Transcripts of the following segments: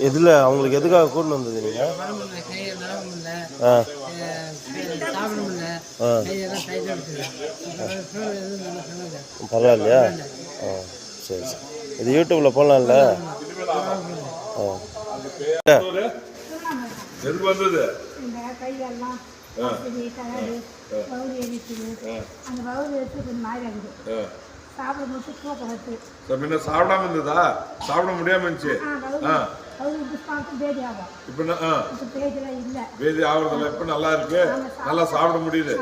எதில் அவங்களுக்கு எதுக்காக கூட்டு வந்தது நீங்கள் ஆ. ஆ. பரவாயில்லையா? ஆ சரி சரி. இது யூடியூப்பில் போடலாம்ல? ஆ. எதுக்கு வந்தது? சாப்பிடாம இருந்ததா? சாப்பிட முடியாம இருந்துச்சு. பேதி இப்ப வேதி ஆகுறதுல இப்ப நல்லா இருக்கு? நல்லா சாப்பிட முடியுது.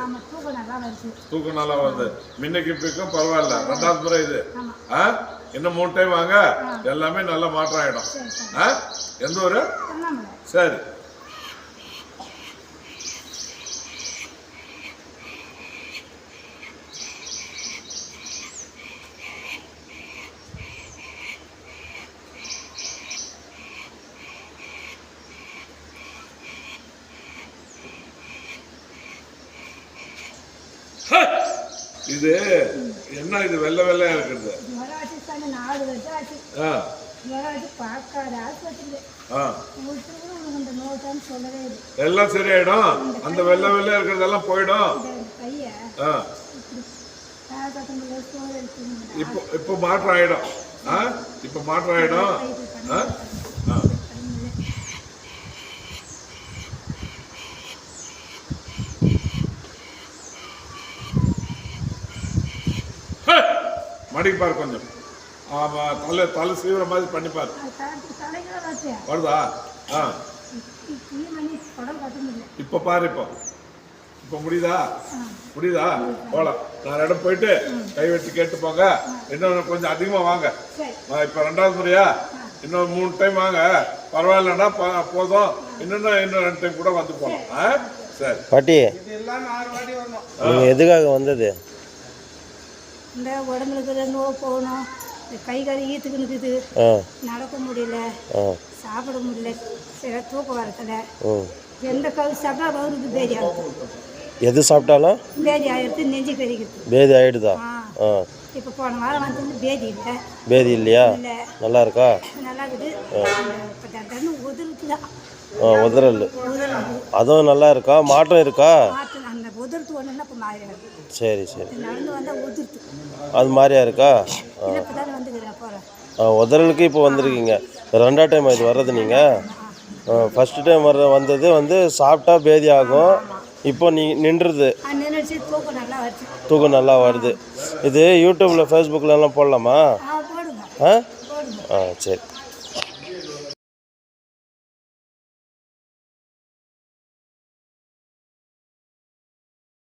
தூக்கம் நல்லா வருது. முன்னைக்கு இப்பக்கும் பரவாயில்ல. ரெண்டாவது முறை இது. ஆ? இன்னும் மூணு டைம் வாங்க. எல்லாமே நல்ல மாற்றம் ஆயிடும். எந்த சொன்னாமல சரி. இது என்ன இது வெள்ளை வெள்ளையா இருக்குது? எல்லாம் சரியாயிடும்? அந்த வெள்ளை வெள்ளையா இருக்கிறதெல்லாம் போயிடும்? இப்போ இப்போ மாற்றம் ஆயிடும். ஆ? இப்போ மாற்றம் ஆயிடும் ஆ ஆ மடிப்பார் கொஞ்சம். ஆமா தலை தலை சீவிர மாதிரி பண்ணிப்பார். வருதா? ஆ. இப்போ பாரு இப்போ. இப்போ முடியுதா? முடியுதா? போலாம். நான் இடம் போயிட்டு கை வெட்டி கேட்டு போங்க. இன்னும் கொஞ்சம் அதிகமா வாங்க. சரி. நான் இப்போ ரெண்டாவது முறையா? இன்னும் மூணு டைம் வாங்க. பரவாயில்லன்னா போதும். இன்னும் இன்னும் ரெண்டு டைம் கூட வந்து போகலாம் ஆ? சரி. பாட்டி எதுக்காக வந்தது? இந்த உடம்புல இருக்கிற நோய் போகணும். இந்த கை கால் ஈத்துக்கு நிற்குது நடக்க முடியல. சாப்பிட முடியல. சில தூக்கம் வரத்துல. ம் எந்த கவு சாப்பிட்டா வவுருக்கு பேதி எது சாப்பிட்டாலும்? பேதி ஆகிடுது நெஞ்சு பெருகிடுது. பேதி ஆயிடுதா? இப்போ போன வாரம் வந்து பேதி இல்லை. பேதி இல்லையா? இல்லை. நல்லா இருக்கா? நல்லா இருக்குது. உதிர்ந்து அதுவும் நல்லா இருக்கா? மாற்றம் இருக்கா மாற்று அந்த உதிர்த்து ஒன்றுன்னா இப்போ மாறி வருது சரி சரி. அது மாதிரியா இருக்கா? ஆ. உதறலுக்கு இப்போ வந்திருக்கீங்க. ரெண்டாவது டைம் இது வர்றது நீங்கள் ஃபஸ்ட்டு டைம் வர்ற வந்தது வந்து சாப்பிட்டா பேதி ஆகும். இப்போ நீ நின்றுது. தூக்கம் நல்லா வருது. இது யூடியூப்பில் ஃபேஸ்புக்கில் எல்லாம் போடலாமா? ஆ ஆ சரி.